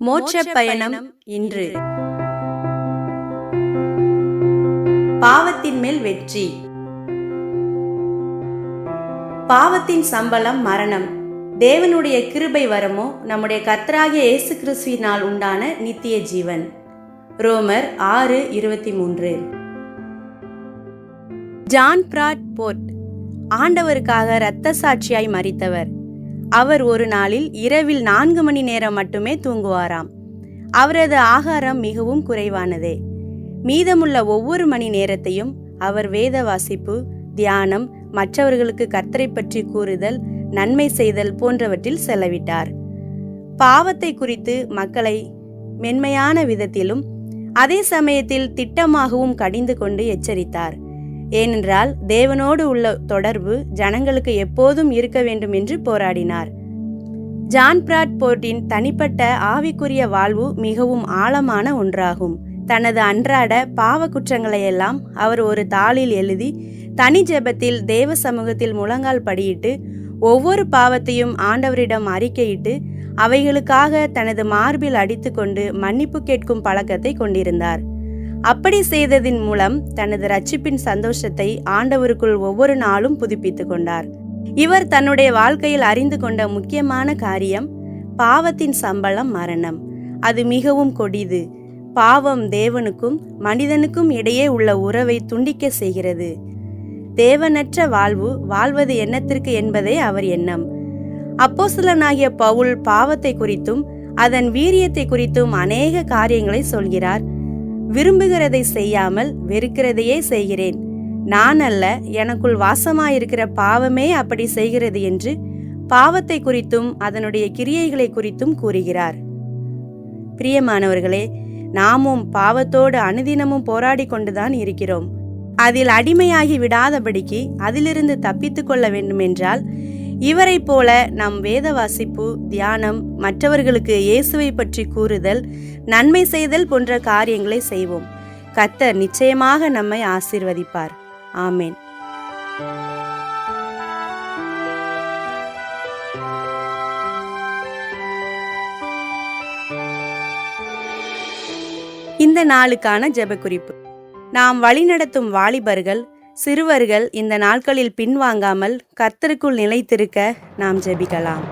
மோட்ச பயணம் இன்று. பாவத்தின் மேல் வெற்றி. பாவத்தின் சம்பளம் மரணம். தேவனுடைய கிருபை வரமோ நம்முடைய கர்த்தராகிய இயேசு கிறிஸ்துவினால் உண்டான நித்திய ஜீவன். ரோமர் ஆறு இருபத்தி மூன்று. John Bradford. ஆண்டவருக்காக இரத்த சாட்சியாய் மறித்தவர் அவர் ஒரு நாளில் இரவில் நான்கு மணி நேரம் மட்டுமே தூங்குவாராம். அவரது ஆகாரம் மிகவும் குறைவானதே. மீதமுள்ள ஒவ்வொரு மணி நேரத்தையும் அவர் வேத வாசிப்பு தியானம் மற்றவர்களுக்கு கர்த்தரை பற்றி கூறுதல் நன்மை செய்தல் போன்றவற்றில் செலவிட்டார். பாவத்தை குறித்து மக்களை மென்மையான விதத்திலும் அதே சமயத்தில் திட்டமாகவும் கடிந்து கொண்டு எச்சரித்தார். ஏனென்றால் தேவனோடு உள்ள தொடர்பு ஜனங்களுக்கு எப்போதும் இருக்க வேண்டும் என்று போராடினார். ஜான் பிராட் போர்ட்டின் தனிப்பட்ட ஆவிக்குரிய வாழ்வு மிகவும் ஆழமான ஒன்றாகும். தனது அன்றாட பாவ குற்றங்களையெல்லாம் அவர் ஒரு தாளில் எழுதி தனி ஜெபத்தில் தேவ சமூகத்தில் முழங்கால் படியிட்டு ஒவ்வொரு பாவத்தையும் ஆண்டவரிடம் அறிக்கையிட்டு அவைகளுக்காக தனது மார்பில் அடித்துக்கொண்டு மன்னிப்பு கேட்கும் பழக்கத்தை கொண்டிருந்தார். அப்படி செய்ததின் மூலம் தனது ரட்சிப்பின் சந்தோஷத்தை ஆண்டவருக்குள் ஒவ்வொரு நாளும் புதுப்பித்துக் கொண்டார். இவர் தன்னுடைய வாழ்க்கையில் அறிந்து கொண்ட முக்கியமான காரியம் பாவத்தின் சம்பளம் மரணம். அது மிகவும் கொடிது. பாவம் தேவனுக்கும் மனிதனுக்கும் இடையே உள்ள உறவை துண்டிக்க செய்கிறது. தேவனற்ற வாழ்வு வாழ்வது எண்ணத்திற்கு என்பதே அவர் எண்ணம். அப்போஸ்தலனாகிய பவுல் பாவத்தை குறித்தும் அதன் வீரியத்தை குறித்தும் அநேக காரியங்களை சொல்கிறார். விரும்புகிறதை செய்யாமல் வெறுக்கிறதையே செய்கிறேன். நான் அல்ல எனக்குள் வாசமாயிருக்கிற பாவமே அப்படி செய்கிறது என்று பாவத்தை குறித்தும் அதனுடைய கிரியைகளை குறித்தும் கூறுகிறார். பிரியமானவர்களே நாமும் பாவத்தோடு அனுதினமும் போராடி கொண்டுதான் இருக்கிறோம். அதில் அடிமையாகி விடாதபடிக்கு அதிலிருந்து தப்பித்துக் கொள்ள வேண்டுமென்றால் இவரைப் போல நம் வேத வாசிப்பு தியானம் மற்றவர்களுக்கு இயேசுவை பற்றி கூறுதல் நன்மை செய்தல் போன்ற காரியங்களை செய்வோம். கத்தர் நிச்சயமாக நம்மை ஆசீர்வதிப்பார். ஆமேன். இந்த நாளுக்கான ஜெப குறிப்பு நாம் வழிநடத்தும் வாலிபர்கள் சிறுவர்கள் இந்த நாட்களில் பின்வாங்காமல் கர்த்தருக்குள் நிலைத்திருக்க நாம் ஜெபிக்கலாம்.